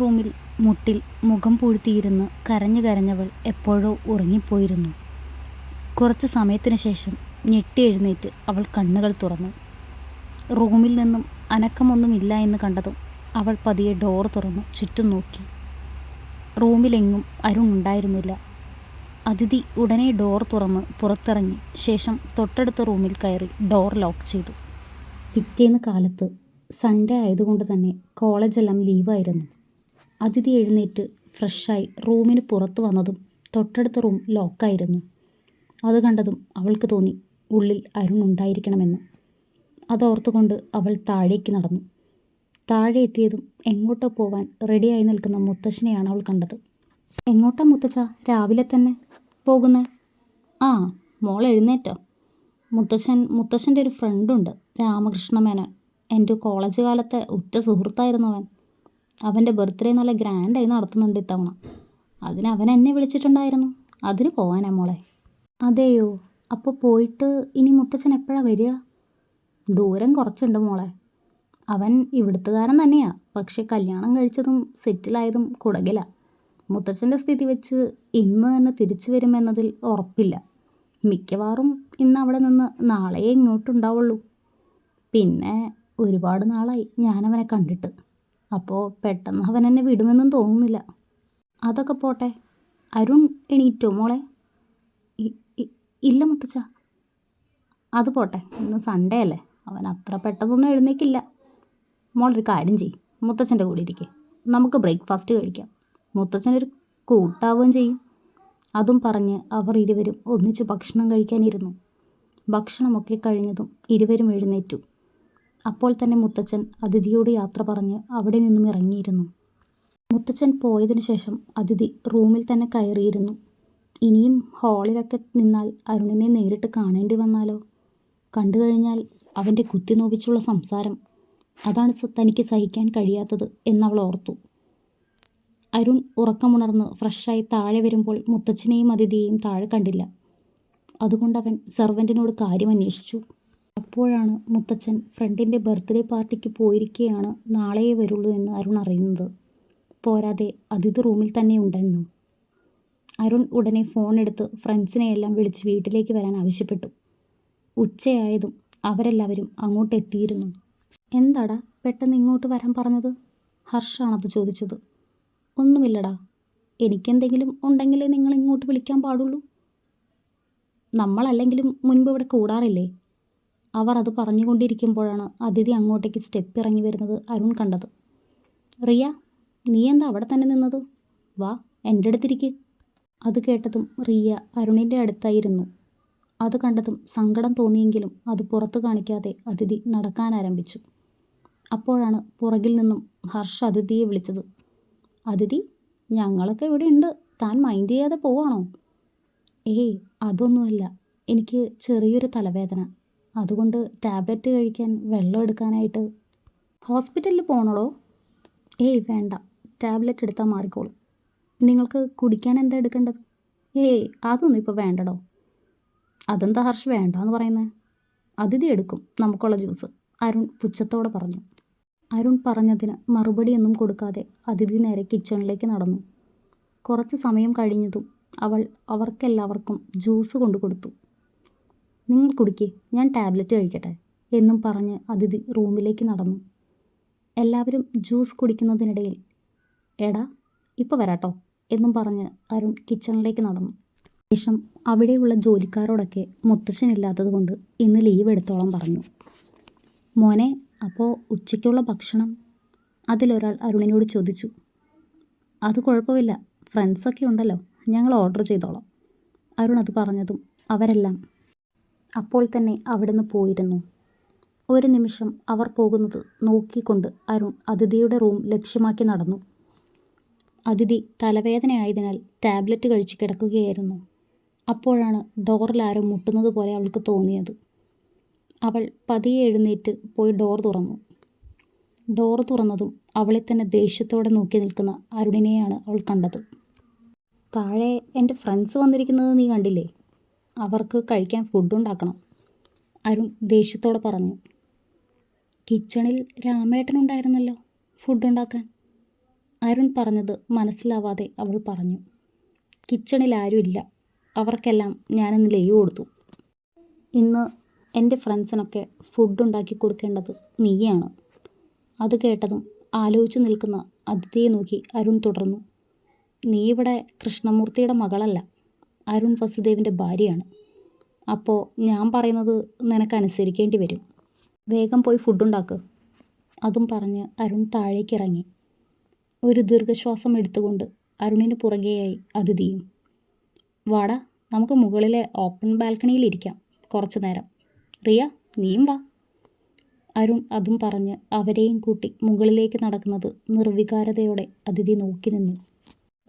റൂമിൽ മുട്ടിൽ മുഖം പൂഴ്ത്തിയിരുന്ന് കരഞ്ഞു കരഞ്ഞവൾ എപ്പോഴോ ഉറങ്ങിപ്പോയിരുന്നു. കുറച്ച് സമയത്തിന് ശേഷം ഞെട്ടി എഴുന്നേറ്റ് അവൾ കണ്ണുകൾ തുറന്നു. റൂമിൽ നിന്നും അനക്കമൊന്നുമില്ല എന്ന് കണ്ടതും അവൾ പതിയെ ഡോർ തുറന്ന് ചുറ്റും നോക്കി. റൂമിലെങ്ങും അരുൺ ഉണ്ടായിരുന്നില്ല. അതിഥി ഉടനെ ഡോർ തുറന്ന് പുറത്തിറങ്ങി ശേഷം തൊട്ടടുത്ത റൂമിൽ കയറി ഡോർ ലോക്ക് ചെയ്തു. പിറ്റേന്ന് കാലത്ത് സൺഡേ ആയതുകൊണ്ട് തന്നെ കോളേജെല്ലാം ലീവായിരുന്നു അതിഥി എഴുന്നേറ്റ് ഫ്രഷായി റൂമിന് പുറത്ത് വന്നതും തൊട്ടടുത്ത റൂം ലോക്കായിരുന്നു. അത് കണ്ടതും അവൾക്ക് തോന്നി ഉള്ളിൽ അരുൺ ഉണ്ടായിരിക്കണമെന്ന്. അതോർത്തുകൊണ്ട് അവൾ താഴേക്ക് നടന്നു. താഴെ എത്തിയതും എങ്ങോട്ടോ പോവാൻ റെഡിയായി നിൽക്കുന്ന മുത്തശ്ശനെയാണ് അവൾ കണ്ടത്. എങ്ങോട്ടാ മുത്തച്ഛ? രാവിലെ തന്നെ പോകുന്നേ? ആ മോൾ എഴുന്നേറ്റോ. മുത്തശ്ശൻ മുത്തശ്ശന്റെ ഒരു ഫ്രണ്ടുണ്ട് രാമകൃഷ്ണ മേനോൻ എന്റെ കോളേജ് കാലത്തെ ഉറ്റ സുഹൃത്തായിരുന്നു അവൻ. അവന്റെ ബർത്ത്ഡേ നല്ല ഗ്രാൻഡായി നടത്തുന്നുണ്ട് ഇത്തവണ. അതിന് അവൻ എന്നെ വിളിച്ചിട്ടുണ്ടായിരുന്നു. അതിന് പോവാനാ മോളെ. അതെയോ? അപ്പോൾ പോയിട്ട് ഇനി മുത്തച്ഛൻ എപ്പോഴാണ് വരിക? ദൂരം കുറച്ചുണ്ട് മോളെ. അവൻ ഇവിടുത്തുകാരൻ തന്നെയാ. പക്ഷെ കല്യാണം കഴിച്ചതും സെറ്റിലായതും കുടകില. മുത്തച്ഛന്റെ സ്ഥിതി വെച്ച് ഇന്ന് തന്നെ തിരിച്ചു വരുമെന്നതിൽ ഉറപ്പില്ല. മിക്കവാറും ഇന്ന് അവിടെ നിന്ന് നാളെയേ ഇങ്ങോട്ടുണ്ടാവുള്ളൂ. പിന്നെ ഒരുപാട് നാളായി ഞാനവനെ കണ്ടിട്ട്. അപ്പോൾ പെട്ടെന്ന് അവൻ എന്നെ വിടുമെന്നും തോന്നുന്നില്ല. അതൊക്കെ പോട്ടെ. അരുൺ എണീറ്റോ മോളെ? ഇല്ല മുത്തച്ഛ. അത് പോട്ടെ. ഇന്ന് സൺഡേ അല്ലേ? അവൻ അത്ര പെട്ടെന്നൊന്നും എഴുന്നേക്കില്ല. മോളൊരു കാര്യം ചെയ്യും. മുത്തച്ഛന്റെ കൂടെ ഇരിക്കേ. നമുക്ക് ബ്രേക്ക്ഫാസ്റ്റ് കഴിക്കാം. മുത്തച്ഛനൊരു കൂട്ടാവുകയും ചെയ്യും. അതും പറഞ്ഞ് അവർ ഇരുവരും ഒന്നിച്ച് ഭക്ഷണം കഴിക്കാനിരുന്നു. ഭക്ഷണമൊക്കെ കഴിഞ്ഞതും ഇരുവരും എഴുന്നേറ്റു. അപ്പോൾ തന്നെ മുത്തച്ഛൻ അതിഥിയോട് യാത്ര പറഞ്ഞ് അവിടെ നിന്നും ഇറങ്ങിയിരുന്നു. മുത്തച്ഛൻ പോയതിനു ശേഷം അതിഥി റൂമിൽ തന്നെ കയറിയിരുന്നു. ഇനിയും ഹാളിലൊക്കെ നിന്നാൽ അരുണിനെ നേരിട്ട് കാണേണ്ടി വന്നാലോ? കണ്ടു കഴിഞ്ഞാൽ അവന്റെ കുത്തിനോവിച്ചുള്ള സംസാരം. അതാണ് തനിക്ക് സഹിക്കാൻ കഴിയാത്തത് എന്നവൾ ഓർത്തു. അരുൺ ഉറക്കമുണർന്ന് ഫ്രഷായി താഴെ വരുമ്പോൾ മുത്തച്ഛനെയും അതിഥിയെയും താഴെ കണ്ടില്ല. അതുകൊണ്ടവൻ സെർവന്റിനോട് കാര്യം അന്വേഷിച്ചു. അപ്പോഴാണ് മുത്തച്ഛൻ ഫ്രണ്ടിന്റെ ബർത്ത്ഡേ പാർട്ടിക്ക് പോയിരിക്കെയാണ് നാളെയേ വരുള്ളൂ എന്ന് അരുൺ അറിയുന്നത്. പോരാതെ അതിഥി റൂമിൽ തന്നെ ഉണ്ടെന്നും അരുൺ ഉടനെ ഫോൺ എടുത്ത് ഫ്രണ്ട്സിനെയെല്ലാം വിളിച്ച് വീട്ടിലേക്ക് വരാൻ ആവശ്യപ്പെട്ടു. ഉച്ചയായതും അവരെല്ലാവരും അങ്ങോട്ട് എത്തിയിരുന്നു. എന്താടാ പെട്ടെന്ന് ഇങ്ങോട്ട് വരാൻ പറഞ്ഞത്? ഹർഷാണത് ചോദിച്ചത്. ഒന്നുമില്ലടാ. എനിക്കെന്തെങ്കിലും ഉണ്ടെങ്കിലേ നിങ്ങൾ ഇങ്ങോട്ട് വിളിക്കാൻ പാടുള്ളൂ. നമ്മളല്ലെങ്കിലും മുൻപ് ഇവിടെ കൂടാറില്ലേ? അവർ അത് പറഞ്ഞുകൊണ്ടിരിക്കുമ്പോഴാണ് അതിഥി അങ്ങോട്ടേക്ക് സ്റ്റെപ്പ് ഇറങ്ങി വരുന്നത് അരുൺ കണ്ടത്. റിയ നീ എന്താ അവിടെ തന്നെ നിന്നത്? വാ എന്റെ അടുത്തിരിക്ക്. അത് കേട്ടതും റിയ അരുണിന്റെ അടുത്തായിരുന്നു. അത് കണ്ടതും സങ്കടം തോന്നിയെങ്കിലും അത് പുറത്തു കാണിക്കാതെ അതിഥി നടക്കാൻ ആരംഭിച്ചു. അപ്പോഴാണ് പുറകിൽ നിന്നും ഹർഷ അതിഥിയെ വിളിച്ചത്. അതിഥി ഞങ്ങളൊക്കെ ഇവിടെ ഉണ്ട്. താൻ മൈൻഡ് ചെയ്യാതെ പോവാണോ? ഏയ് അതൊന്നുമല്ല. എനിക്ക് ചെറിയൊരു തലവേദന. അതുകൊണ്ട് ടാബ്ലറ്റ് കഴിക്കാൻ വെള്ളം എടുക്കാനായിട്ട് ഹോസ്പിറ്റലിൽ പോകണോടോ? ഏയ് വേണ്ട. ടാബ്ലറ്റ് എടുത്താൽ മാറിക്കോളും. നിങ്ങൾക്ക് കുടിക്കാൻ എന്താ എടുക്കേണ്ടത്? ഏയ് അതൊന്നും ഇപ്പോൾ വേണ്ടടോ. അതെന്താ ഹർഷ് വേണ്ട എന്ന് പറയുന്നത് അതിഥി എടുക്കും നമുക്കുള്ള ജ്യൂസ്. അരുൺ പുച്ഛത്തോടെ പറഞ്ഞു. അരുൺ പറഞ്ഞതിന് മറുപടിയൊന്നും കൊടുക്കാതെ അതിഥി നേരെ കിച്ചണിലേക്ക് നടന്നു. കുറച്ച് സമയം കഴിഞ്ഞതും അവൾ അവർക്കെല്ലാവർക്കും ജ്യൂസ് കൊണ്ടു കൊടുത്തു നിങ്ങൾ കുടിക്കേ ഞാൻ ടാബ്ലറ്റ് കഴിക്കട്ടെ എന്നും പറഞ്ഞ് അതിഥി റൂമിലേക്ക് നടന്നു. എല്ലാവരും ജ്യൂസ് കുടിക്കുന്നതിനിടയിൽ എടാ ഇപ്പോൾ വരാട്ടോ എന്നും പറഞ്ഞ് അരുൺ കിച്ചണിലേക്ക് നടന്നു. ശേഷം അവിടെയുള്ള ജോലിക്കാരോടൊക്കെ മുത്തശ്ശനില്ലാത്തത് കൊണ്ട് ഇന്ന് ലീവ് എടുത്തോളം പറഞ്ഞു. മോനെ അപ്പോൾ ഉച്ചയ്ക്കുള്ള ഭക്ഷണം? അതിലൊരാൾ അരുണിനോട് ചോദിച്ചു. അത് കുഴപ്പമില്ല ഫ്രണ്ട്സൊക്കെ ഉണ്ടല്ലോ ഞങ്ങൾ ഓർഡർ ചെയ്തോളാം അരുൺ അത് പറഞ്ഞതും അവരെല്ലാം അപ്പോൾ തന്നെ അവിടുന്ന് പോയിരുന്നു. ഒരു നിമിഷം അവർ പോകുന്നത് നോക്കിക്കൊണ്ട് അരുൺ അതിഥിയുടെ റൂം ലക്ഷ്യമാക്കി നടന്നു. അതിഥി തലവേദനയായതിനാൽ ടാബ്ലറ്റ് കഴിച്ച് കിടക്കുകയായിരുന്നു. അപ്പോഴാണ് ഡോറിൽ ആരോ മുട്ടുന്നത് പോലെ അവൾക്ക് തോന്നിയത്. അവൾ പതിയെ എഴുന്നേറ്റ് പോയി ഡോർ തുറന്നു. ഡോർ തുറന്നതും അവളെ തന്നെ ദേഷ്യത്തോടെ നോക്കി നിൽക്കുന്ന അരുണിനെയാണ് അവൾ കണ്ടത്. താഴെ എന്റെ ഫ്രണ്ട്സ് വന്നിരിക്കുന്നത് നീ കണ്ടില്ലേ? അവർക്ക് കഴിക്കാൻ ഫുഡ് ഉണ്ടാക്കണം. അരുൺ ദേഷ്യത്തോടെ പറഞ്ഞു. കിച്ചണിൽ രാമേട്ടനുണ്ടായിരുന്നല്ലോ ഫുഡ് ഉണ്ടാക്കാൻ? അരുൺ പറഞ്ഞത് മനസ്സിലാവാതെ അവൾ പറഞ്ഞു. കിച്ചണിൽ ആരുമില്ല അവർക്കെല്ലാം ഞാനിന്ന് ലീവ് കൊടുത്തു. ഇന്ന് എന്റെ ഫ്രണ്ട്സിനൊക്കെ ഫുഡ് ഉണ്ടാക്കി കൊടുക്കേണ്ടത് നീയാണ്. അത് കേട്ടതും ആലോചിച്ച് നിൽക്കുന്ന അതിഥിയെ നോക്കി അരുൺ തുടർന്നു. നീ ഇവിടെ കൃഷ്ണമൂർത്തിയുടെ മകളല്ല. അരുൺ വസുദേവിന്റെ ഭാര്യയാണ്. അപ്പോൾ ഞാൻ പറയുന്നത് നിനക്ക് അനുസരിക്കേണ്ടി വരും. വേഗം പോയി ഫുഡ് ഉണ്ടാക്ക്. അതും പറഞ്ഞ് അരുൺ താഴേക്ക് ഇറങ്ങി ഒരു ദീർഘശ്വാസം എടുത്തുകൊണ്ട് അരുണിന് പുറകെയായി അതിഥിയും വാടാ നമുക്ക് മുകളിലെ ഓപ്പൺ ബാൽക്കണിയിൽ ഇരിക്കാം. കുറച്ചു നേരം. റിയ നീയും വാ. അരുൺ അതും പറഞ്ഞ് അവരെയും കൂട്ടി മുകളിലേക്ക് നടക്കുന്നത് നിർവികാരതയോടെ അതിഥി നോക്കി നിന്നു.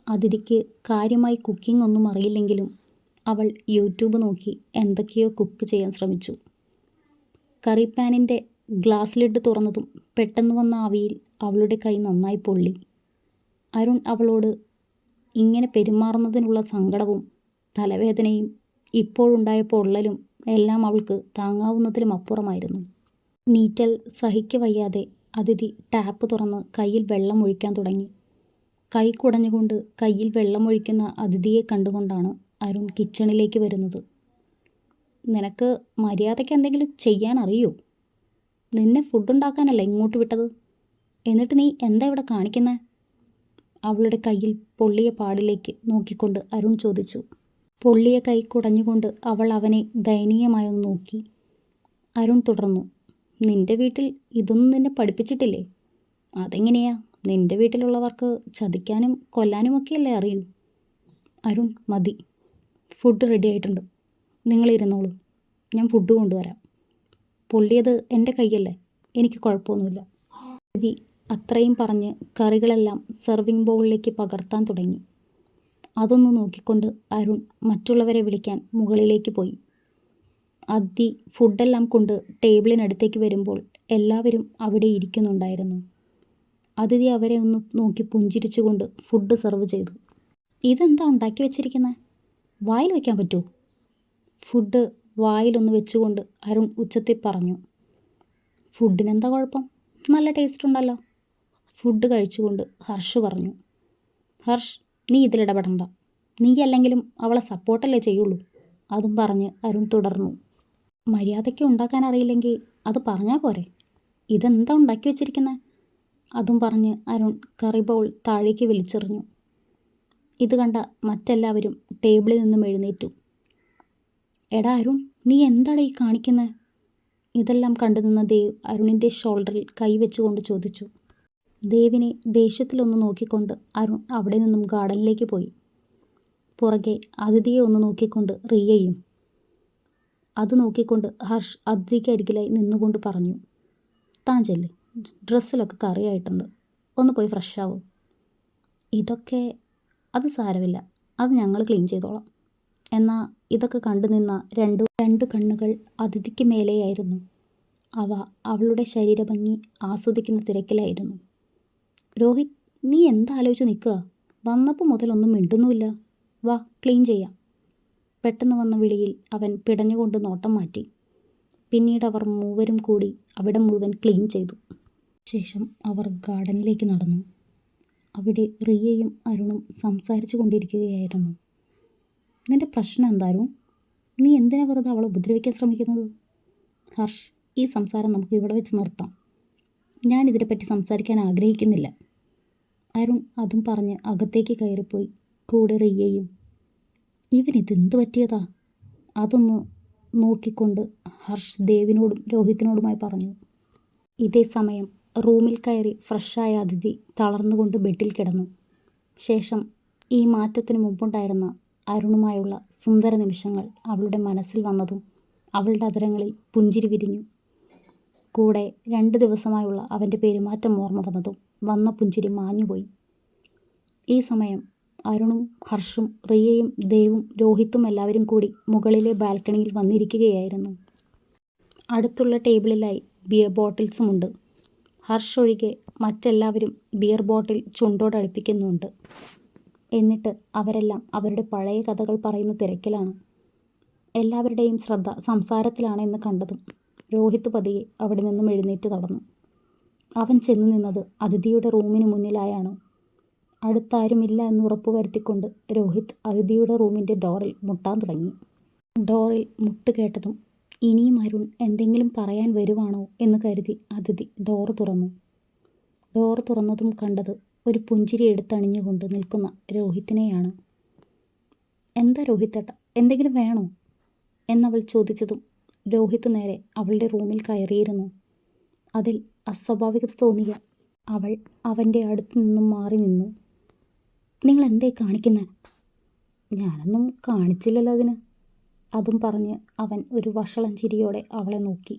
അതിഥിക്ക് കാര്യമായി കുക്കിംഗ് ഒന്നും അറിയില്ലെങ്കിലും അവൾ യൂട്യൂബ് നോക്കി എന്തൊക്കെയോ കുക്ക് ചെയ്യാൻ ശ്രമിച്ചു. കറി പാനിന്റെ ഗ്ലാസ് ലിഡ് തുറന്നതും പെട്ടെന്ന് വന്ന ആവിയിൽ അവളുടെ കൈ നന്നായി പൊള്ളി. അരുൺ അവളോട് ഇങ്ങനെ പെരുമാറുന്നതിനുള്ള സങ്കടവും തലവേദനയും ഇപ്പോഴുണ്ടായ പൊള്ളലും എല്ലാം അവൾക്ക് താങ്ങാവുന്നതിലും അപ്പുറമായിരുന്നു. നീറ്റൽ സഹിക്കവയ്യാതെ അതിഥി ടാപ്പ് തുറന്ന് കയ്യിൽ വെള്ളം ഒഴിക്കാൻ തുടങ്ങി. കൈ കുടഞ്ഞുകൊണ്ട് കയ്യിൽ വെള്ളമൊഴിക്കുന്ന അതിഥിയെ കണ്ടുകൊണ്ടാണ് അരുൺ കിച്ചണിലേക്ക് വരുന്നത്. നിനക്ക് മര്യാദയ്ക്ക് എന്തെങ്കിലും ചെയ്യാൻ അറിയോ നിന്നെ ഫുഡ് ഉണ്ടാക്കാനല്ല ഇങ്ങോട്ട് വിട്ടത്? എന്നിട്ട് നീ എന്താ ഇവിടെ കാണിക്കുന്നത് അവളുടെ കയ്യിൽ പൊള്ളിയ പാടിലേക്ക് നോക്കിക്കൊണ്ട് അരുൺ ചോദിച്ചു. പൊള്ളിയ കൈ കുടഞ്ഞുകൊണ്ട് അവൾ അവനെ ദയനീയമായൊന്ന് നോക്കി. അരുൺ തുടർന്നു. നിന്റെ വീട്ടിൽ ഇതൊന്നും നിന്നെ പഠിപ്പിച്ചിട്ടില്ലേ? അതെങ്ങനെയാ? നിന്റെ വീട്ടിലുള്ളവർക്ക് ചതിക്കാനും കൊല്ലാനും ഒക്കെയല്ലേ അറിയൂ. അരുൺ മതി. ഫുഡ് റെഡി ആയിട്ടുണ്ട്. നിങ്ങളിരുന്നോളൂ ഞാൻ ഫുഡ് കൊണ്ടുവരാം. പൊള്ളിയത് എന്റെ കൈയല്ലേ എനിക്ക് കുഴപ്പമൊന്നുമില്ല. രതി അത്രയും പറഞ്ഞ് കറികളെല്ലാം സെർവിങ് ബൗളിലേക്ക് പകർത്താൻ തുടങ്ങി. അതൊന്ന് നോക്കിക്കൊണ്ട് അരുൺ മറ്റുള്ളവരെ വിളിക്കാൻ മുകളിലേക്ക് പോയി. അദ്ദി ഫുഡെല്ലാം കൊണ്ട് ടേബിളിനടുത്തേക്ക് വരുമ്പോൾ എല്ലാവരും അവിടെ ഇരിക്കുന്നുണ്ടായിരുന്നു. അതിഥി അവരെ ഒന്ന് നോക്കി പുഞ്ചിരിച്ചുകൊണ്ട് ഫുഡ് സെർവ് ചെയ്തു. ഇതെന്താ ഉണ്ടാക്കി വെച്ചിരിക്കുന്നത് വായിൽ വയ്ക്കാൻ പറ്റുമോ ഫുഡ് വായിലൊന്ന് വെച്ചുകൊണ്ട് അരുൺ ഉച്ചത്തിൽ പറഞ്ഞു. ഫുഡിനെന്താ കുഴപ്പം? നല്ല ടേസ്റ്റ് ഉണ്ടല്ലോ. ഫുഡ് കഴിച്ചുകൊണ്ട് ഹർഷ് പറഞ്ഞു. ഹർഷ് നീ ഇതിലിടപെടണ്ട നീ അല്ലെങ്കിലും അവളെ സപ്പോർട്ടല്ലേ ചെയ്യുള്ളൂ? അതും പറഞ്ഞ് അരുൺ തുടർന്നു. മര്യാദയ്ക്ക് ഉണ്ടാക്കാൻ അറിയില്ലെങ്കിൽ അത് പറഞ്ഞാൽ പോരെ? ഇതെന്താ ഉണ്ടാക്കി വെച്ചിരിക്കുന്നത് അതും പറഞ്ഞ് അരുൺ കറി ബൗൾ താഴേക്ക് വലിച്ചെറിഞ്ഞു. ഇത് കണ്ട മറ്റെല്ലാവരും ടേബിളിൽ നിന്നും എഴുന്നേറ്റു. എടാ അരുൺ നീ എന്താണ് ഈ കാണിക്കുന്നത് ഇതെല്ലാം കണ്ടു നിന്ന ദേവ് അരുണിന്റെ ഷോൾഡറിൽ കൈവച്ചുകൊണ്ട് ചോദിച്ചു. ദേവിനെ ദേഷ്യത്തിലൊന്ന് നോക്കിക്കൊണ്ട് അരുൺ അവിടെ നിന്നും ഗാർഡനിലേക്ക് പോയി. പുറകെ അതിഥിയെ ഒന്ന് നോക്കിക്കൊണ്ട് റിയയും. അത് നോക്കിക്കൊണ്ട് ഹർഷ് അതിഥിക്കരികിലായി നിന്നുകൊണ്ട് പറഞ്ഞു താൻ ചെല്ല്. ഡ്രസ്സിലൊക്കെ കറിയായിട്ടുണ്ട്. ഒന്ന് പോയി ഫ്രഷ് ആവും. ഇതൊക്കെ അത് സാരമില്ല. അത് ഞങ്ങൾ ക്ലീൻ ചെയ്തോളാം. എന്നാൽ ഇതൊക്കെ കണ്ടു നിന്ന രണ്ട് രണ്ട് കണ്ണുകൾ അതിഥിക്ക് മേലെയായിരുന്നു. അവ അവളുടെ ശരീരഭംഗി ആസ്വദിക്കുന്ന തിരക്കിലായിരുന്നു. രോഹിത് നീ എന്താലോചിച്ച് നിൽക്കുക? വന്നപ്പോൾ മുതലൊന്നും മിണ്ടുന്നുമില്ല. വാ ക്ലീൻ ചെയ്യാം. പെട്ടെന്ന് വന്ന വിളിയിൽ അവൻ പിടഞ്ഞുകൊണ്ട് നോട്ടം മാറ്റി. പിന്നീട് അവർ മൂവരും കൂടി അവിടെ മുഴുവൻ ക്ലീൻ ചെയ്തു. ശേഷം അവർ ഗാർഡനിലേക്ക് നടന്നു. അവിടെ റിയയും അരുണും സംസാരിച്ചു കൊണ്ടിരിക്കുകയായിരുന്നു. നിന്റെ പ്രശ്നം എന്തായാലും നീ എന്തിനാ വെറുതെ അവളെ ഉപദ്രവിക്കാൻ ശ്രമിക്കുന്നത്? ഹർഷ് ഈ സംസാരം നമുക്ക് ഇവിടെ വെച്ച് നിർത്താം. ഞാൻ ഇതിനെപ്പറ്റി സംസാരിക്കാൻ ആഗ്രഹിക്കുന്നില്ല. അരുൺ അതും പറഞ്ഞ് അകത്തേക്ക് കയറിപ്പോയി കൂടെ റിയയും. ഇവനിതെന്ത് പറ്റിയതാ? അതൊന്ന് നോക്കിക്കൊണ്ട് ഹർഷ് ദേവിനോടും രോഹിത്തിനോടുമായി പറഞ്ഞു. ഇതേ സമയം റൂമിൽ കയറി ഫ്രഷായ അതിഥി തളർന്നുകൊണ്ട് ബെഡിൽ കിടന്നു. ശേഷം ഈ മാറ്റത്തിന് മുമ്പുണ്ടായിരുന്ന അരുണുമായുള്ള സുന്ദര നിമിഷങ്ങൾ അവളുടെ മനസ്സിൽ വന്നതും അവളുടെ അതരങ്ങളിൽ പുഞ്ചിരി വിരിഞ്ഞു. കൂടെ രണ്ട് ദിവസമായുള്ള അവന്റെ പെരുമാറ്റം ഓർമ്മ വന്നതും വന്ന പുഞ്ചിരി മാഞ്ഞുപോയി. ഈ സമയം അരുണും ഹർഷും റിയയും ദേവും രോഹിത്തും എല്ലാവരും കൂടി മുകളിലെ ബാൽക്കണിയിൽ വന്നിരിക്കുകയായിരുന്നു. അടുത്തുള്ള ടേബിളിലായി ബിയർ ബോട്ടിൽസുമുണ്ട് ഹർഷ് ഒഴികെ മറ്റെല്ലാവരും ബിയർ ബോട്ടിൽ ചുണ്ടോടടുപ്പിക്കുന്നുണ്ട് എന്നിട്ട് അവരെല്ലാം അവരുടെ പഴയ കഥകൾ പറയുന്ന തിരക്കിലാണ്. എല്ലാവരുടെയും ശ്രദ്ധ സംസാരത്തിലാണ് എന്ന് കണ്ടതും രോഹിത് പതിയെ അവിടെ നിന്നും എഴുന്നേറ്റ് നടന്നു. അവൻ ചെന്നു നിന്നത് അതിഥിയുടെ റൂമിന് മുന്നിലായാണ്. അടുത്താരുമില്ല എന്ന് ഉറപ്പുവരുത്തിക്കൊണ്ട് രോഹിത് അതിഥിയുടെ റൂമിന്റെ ഡോറിൽ മുട്ടാൻ തുടങ്ങി. ഡോറിൽ മുട്ട് കേട്ടതും ഇനിയും അരുൺ എന്തെങ്കിലും പറയാൻ വരുവാണോ എന്ന് കരുതി അതിഥി ഡോർ തുറന്നു. ഡോർ തുറന്നതും കണ്ടത് ഒരു പുഞ്ചിരി എടുത്തണിഞ്ഞുകൊണ്ട് നിൽക്കുന്ന രോഹിത്തിനെയാണ്. "എന്താ രോഹിത്തേട്ട എന്തെങ്കിലും വേണോ? " എന്നവൾ ചോദിച്ചതും രോഹിത് നേരെ അവളുടെ റൂമിൽ കയറിയിരുന്നു. അതിൽ അസ്വാഭാവികത തോന്നിയ അവൾ അവന്റെ അടുത്ത് നിന്നും മാറി നിന്നു. നിങ്ങൾ എന്തേ കാണിക്കുന്നേ " "ഞാനൊന്നും കാണിച്ചില്ലല്ലോ അതിന്. " അതും പറഞ്ഞ് അവൻ ഒരു വഷളൻ ചിരിയോടെ അവളെ നോക്കി.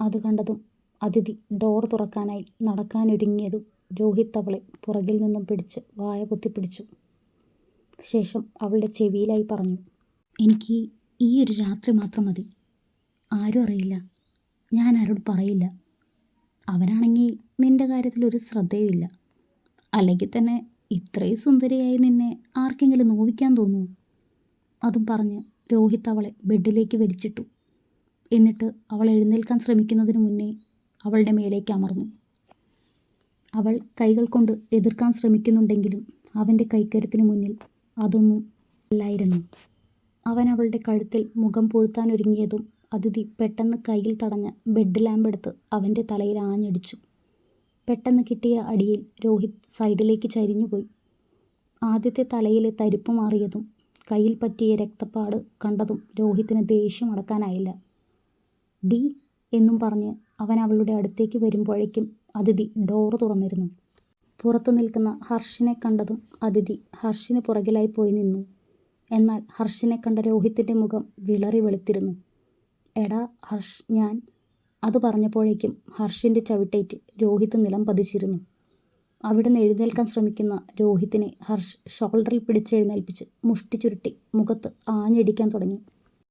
അത് കണ്ടതും അതിഥി ഡോർ തുറക്കാനായി നടക്കാനൊരുങ്ങിയതും രോഹിത് അവളെ പുറകിൽ നിന്നും പിടിച്ച് വായ പൊത്തിപ്പിടിച്ചു. ശേഷം അവളുടെ ചെവിയിലായി പറഞ്ഞു. "എനിക്ക് ഈ ഒരു രാത്രി മാത്രം മതി. ആരും അറിയില്ല. ഞാൻ ആരോട് പറയില്ല. അവനാണെങ്കിൽ നിന്റെ കാര്യത്തിൽ ഒരു ശ്രദ്ധയുമില്ല അല്ലെങ്കിൽ തന്നെ ഇത്രയും സുന്ദരിയായി നിന്നെ ആർക്കെങ്കിലും നോവിക്കാൻ തോന്നുമോ " അതും പറഞ്ഞ് രോഹിത് അവളെ ബെഡിലേക്ക് വലിച്ചിട്ടു. എന്നിട്ട് അവൾ എഴുന്നേൽക്കാൻ ശ്രമിക്കുന്നതിന് മുന്നേ അവളുടെ മേലേക്ക് അമർന്നു. അവൾ കൈകൾ കൊണ്ട് എതിർക്കാൻ ശ്രമിക്കുന്നുണ്ടെങ്കിലും അവന്റെ കൈക്കരുത്തിന് മുന്നിൽ അതൊന്നും അല്ലായിരുന്നു. അവൻ അവളുടെ കഴുത്തിൽ മുഖം പൂഴ്ത്താനൊരുങ്ങിയതും അതിഥി പെട്ടെന്ന് കയ്യിൽ തടഞ്ഞ ബെഡ് ലാമ്പ് എടുത്ത് അവന്റെ തലയിൽ ആഞ്ഞടിച്ചു. പെട്ടെന്ന് കിട്ടിയ അടിയിൽ രോഹിത് സൈഡിലേക്ക് ചരിഞ്ഞുപോയി. ആദ്യത്തെ തലയിലെ തരിപ്പ് മാറിയതും കയ്യിൽ പറ്റിയ രക്തപ്പാട് കണ്ടതും രോഹിത്തിന് ദേഷ്യം അടക്കാനായില്ല. ഡി എന്നും പറഞ്ഞ് അവൻ അവളുടെ അടുത്തേക്ക് വരുമ്പോഴേക്കും അതിഥി ഡോർ തുറന്നിരുന്നു. പുറത്തു നിൽക്കുന്ന ഹർഷിനെ കണ്ടതും അതിഥി ഹർഷിന് പുറകിലായി പോയി നിന്നു. എന്നാൽ ഹർഷിനെ കണ്ട രോഹിത്തിന്റെ മുഖം വിളറി വെളുത്തിരുന്നു. "എടാ ഹർഷ് ഞാൻ... " അത് പറഞ്ഞപ്പോഴേക്കും ഹർഷിന്റെ ചവിട്ടേറ്റ് രോഹിത് നിലം പതിച്ചിരുന്നു. അവിടുന്ന് എഴുന്നേൽക്കാൻ ശ്രമിക്കുന്ന രോഹിത്തിനെ ഹർഷ് ഷോൾഡറിൽ പിടിച്ചെഴുന്നേൽപ്പിച്ച് മുഷ്ടി ചുരുട്ടി മുഖത്ത് ആഞ്ഞടിക്കാൻ തുടങ്ങി.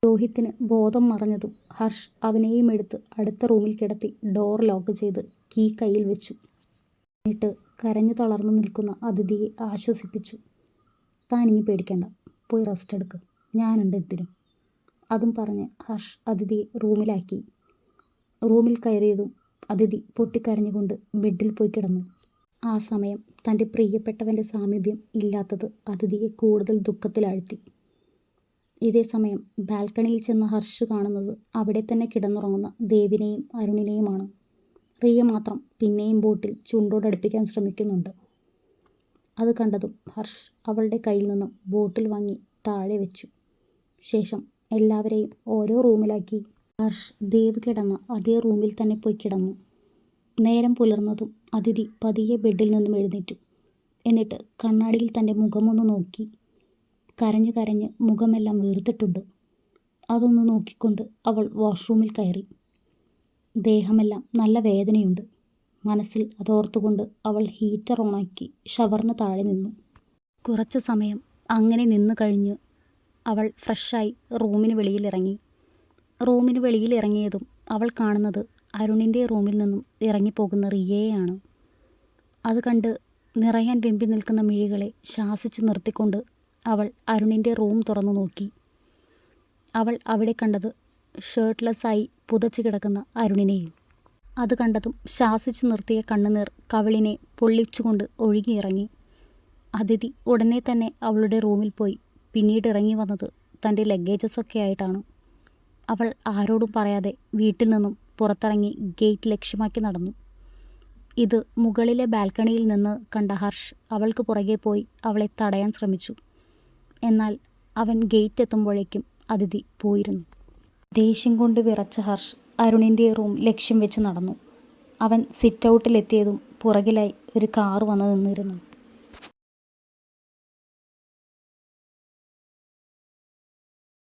രോഹിത്തിന് ബോധം മറഞ്ഞതും ഹർഷ് അവനെയും എടുത്ത് അടുത്ത റൂമിൽ കിടത്തി ഡോർ ലോക്ക് ചെയ്ത് കീ കയ്യിൽ വെച്ചു. എന്നിട്ട് കരഞ്ഞു തളർന്നു നിൽക്കുന്ന അതിഥിയെ ആശ്വസിപ്പിച്ചു. "താനിനി പേടിക്കേണ്ട പോയി റെസ്റ്റ് എടുക്ക്. ഞാനുണ്ട് എന്തിനും. " അതും പറഞ്ഞ് ഹർഷ് അതിഥിയെ റൂമിലാക്കി. റൂമിൽ കയറിയതും അതിഥി പൊട്ടിക്കരഞ്ഞുകൊണ്ട് ബെഡിൽ പോയി കിടന്നു. ആ സമയം തന്റെ പ്രിയപ്പെട്ടവന്റെ സാമീപ്യം ഇല്ലാത്തത് അതിഥിയെ കൂടുതൽ ദുഃഖത്തിലാഴ്ത്തി. ഇതേ സമയം ബാൽക്കണിയിൽ ചെന്ന ഹർഷ് കാണുന്നത് അവിടെ തന്നെ കിടന്നുറങ്ങുന്ന ദേവിനെയും അരുണിനെയുമാണ്. റിയ മാത്രം പിന്നെയും ബോട്ടിൽ ചുണ്ടോടടുപ്പിക്കാൻ ശ്രമിക്കുന്നുണ്ട്. അത് കണ്ടതും ഹർഷ് അവളുടെ കയ്യിൽ നിന്നും ബോട്ടിൽ വാങ്ങി താഴെ വെച്ചു. ശേഷം എല്ലാവരെയും ഓരോ റൂമിലാക്കി ഹർഷ് ദേവ് കിടന്ന അതേ റൂമിൽ തന്നെ പോയി കിടന്നു. നേരം പുലർന്നതും അതിഥി പതിയെ ബെഡിൽ നിന്നും എഴുന്നേറ്റു. എന്നിട്ട് കണ്ണാടിയിൽ തന്റെ മുഖമൊന്ന് നോക്കി. കരഞ്ഞു കരഞ്ഞ് മുഖമെല്ലാം വീർത്തിട്ടുണ്ട്. അതൊന്ന് നോക്കിക്കൊണ്ട് അവൾ വാഷ്റൂമിൽ കയറി. ദേഹമെല്ലാം നല്ല വേദനയുണ്ട്. മനസ്സിൽ അതോർത്തുകൊണ്ട് അവൾ ഹീറ്റർ ഓണാക്കി ഷവറിന് താഴെ നിന്നു. കുറച്ച് സമയം അങ്ങനെ നിന്നു കഴിഞ്ഞ് അവൾ ഫ്രഷായി റൂമിന് വെളിയിലിറങ്ങി. റൂമിന് വെളിയിലിറങ്ങിയതും അവൾ കാണുന്നത് അരുണിന്റെ റൂമിൽ നിന്നും ഇറങ്ങിപ്പോകുന്ന റിയയാണ് അത് കണ്ട് നിറയാൻ വെമ്പി നിൽക്കുന്ന മിഴികളെ ശാസിച്ചു നിർത്തിക്കൊണ്ട് അവൾ അരുണിന്റെ റൂം തുറന്നു നോക്കി. അവൾ അവിടെ കണ്ടത് ഷർട്ട്ലെസ്സായി പുതച്ചു കിടക്കുന്ന അരുണിനെയും. അത് കണ്ടതും ശാസിച്ചു നിർത്തിയ കണ്ണുനീർ കവിളിനെ പൊള്ളിച്ചുകൊണ്ട് ഒഴുകിയിറങ്ങി. അതിഥി ഉടനെ തന്നെ അവളുടെ റൂമിൽ പോയി പിന്നീട് ഇറങ്ങി വന്നത് തന്റെ ലഗേജസൊക്കെയായിട്ടാണ്. അവൾ ആരോടും പറയാതെ വീട്ടിൽ നിന്നും പുറത്തിറങ്ങി ഗേറ്റ് ലക്ഷ്യമാക്കി നടന്നു. ഇത് മുകളിലെ ബാൽക്കണിയിൽ നിന്ന് കണ്ട ഹർഷ് അവൾക്ക് പുറകെ പോയി അവളെ തടയാൻ ശ്രമിച്ചു. എന്നാൽ അവൻ ഗേറ്റ് എത്തുമ്പോഴേക്കും അതിഥി പോയിരുന്നു. ദേഷ്യം കൊണ്ട് വിറച്ച ഹർഷ് അരുണിന്റെ റൂം ലക്ഷ്യം വെച്ച് നടന്നു. അവൻ സിറ്റൗട്ടിലെത്തിയതും പുറകിലായി ഒരു കാർ വന്ന് നിന്നിരുന്നു.